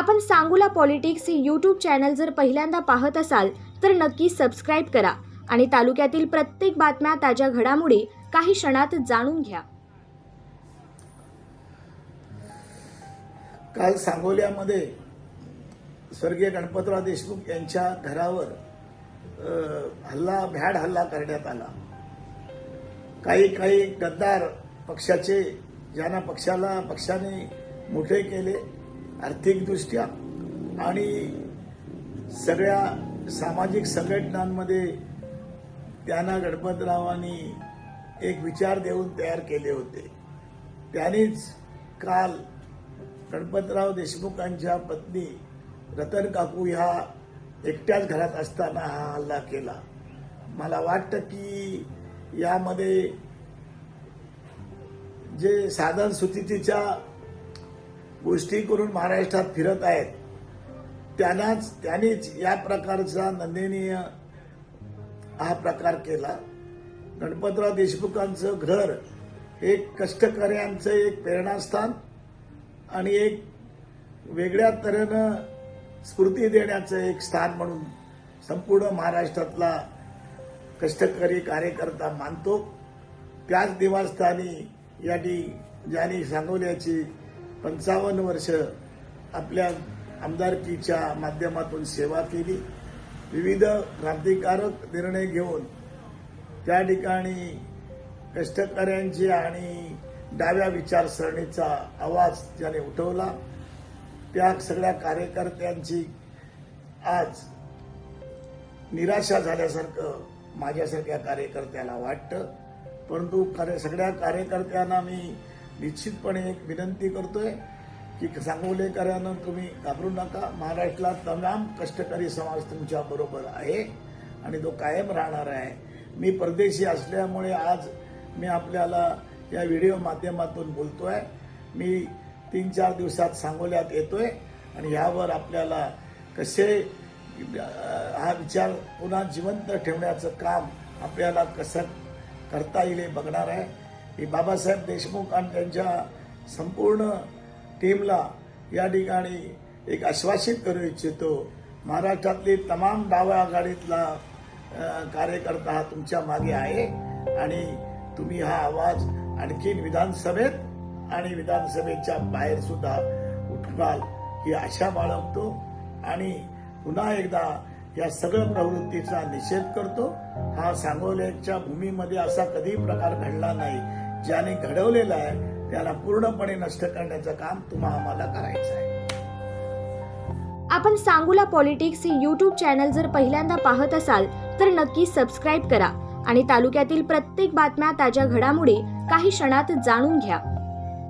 आपण सांगूला पॉलिटिक्स हे YouTube channel जर पहिल्यांदा पाहत असाल तर नक्की सबस्क्राईब करा आणि तालुक्यातील प्रत्येक बातम्या ताज्या घडामोडी काही क्षणात जाणून घ्या. काल सांगोल्यामध्ये स्वर्गीय गणपतराव देशमुख यांच्या घरावर हल्ला भ्याड हल्ला करण्यात आला. काही काही गद्दार पक्षाचे ज्यांना पक्षाला पक्षाने मोठे केले आर्थिकदृष्ट्या आणि सगळ्या सामाजिक संघटनांमध्ये त्यांना गणपतरावांनी एक विचार देऊन तयार केले होते. त्यांनीच काल गणपतराव देशमुखांच्या पत्नी रतन काकू ह्या एकट्याच घरात असताना हा हल्ला केला. मला वाटतं की यामध्ये जे साधन सुचितीच्या गोष्टी करून महाराष्ट्रात फिरत आहेत. त्यांनाच त्यांनीच या प्रकारचा नंदनीय हा प्रकार केला. गणपतराव देशमुखांचं घर एक कष्टकऱ्यांचं एक प्रेरणास्थान आणि एक वेगळ्या तऱ्हेनं स्फूर्ती देण्याचं एक स्थान म्हणून संपूर्ण महाराष्ट्रातला कष्टकरी कार्यकर्ता मानतो. त्याच निवासस्थानी या ठी ज्यांनी सांगोल्याची पंचावन्न वर्ष आपल्या आमदारकीच्या माध्यमातून सेवा केली. विविध क्रांतिकारक निर्णय घेऊन त्या ठिकाणी कष्टकऱ्यांची आणि डाव्या विचारसरणीचा आवाज त्याने उठवला. त्या सगळ्या कार्यकर्त्यांची आज निराशा झाल्यासारखं माझ्यासारख्या कार्यकर्त्याला वाटतं. परंतु कार्य सगळ्या कार्यकर्त्यांना मी निश्चितपणे एक विनंती करतोय की सांगोलेकरांना तुम्ही घाबरू नका. महाराष्ट्रात तमाम कष्टकरी समाज तुमच्या बरोबर आहे आणि तो कायम राहणार आहे. मी परदेशी असल्यामुळे आज मी आपल्याला या व्हिडिओ माध्यमातून बोलतोय. मी तीन चार दिवसात सांगोल्यात येतोय आणि यावर आपल्याला कसे हा विचार पुन्हा जिवंत ठेवण्याचं काम आपल्याला कसं करता येईल हे बघणार आहे. मी बाबासाहेब देशमुख आणि त्यांच्या संपूर्ण टीमला या ठिकाणी एक आश्वासित करू इच्छितो. महाराष्ट्रातली तमाम डाव्या आघाडीतला कार्यकर्ता हा तुमच्या मागे आहे आणि तुम्ही हा आवाज आणखीन विधानसभेत आणि विधानसभेच्या बाहेर सुद्धा उठवाल ही आशा बाळगतो आणि पुन्हा एकदा या सगळ्या प्रवृत्तीचा निषेध करतो. हा सांगोल्याच्या भूमीमध्ये असा कधी प्रकार घडला नाही. ज्याने घडवलेला आहे त्याला पूर्णपणे नष्ट करण्याचं काम तुम्हा आम्हाला करायचं आहे. आपण सांगूला पॉलिटिक्स हे यूट्यूब चॅनल जर पहिल्यांदा पाहत असाल तर नक्की सबस्क्राईब करा आणि तालुक्यातील प्रत्येक बातम्या ताज्या घडामोडी काही क्षणात जाणून घ्या.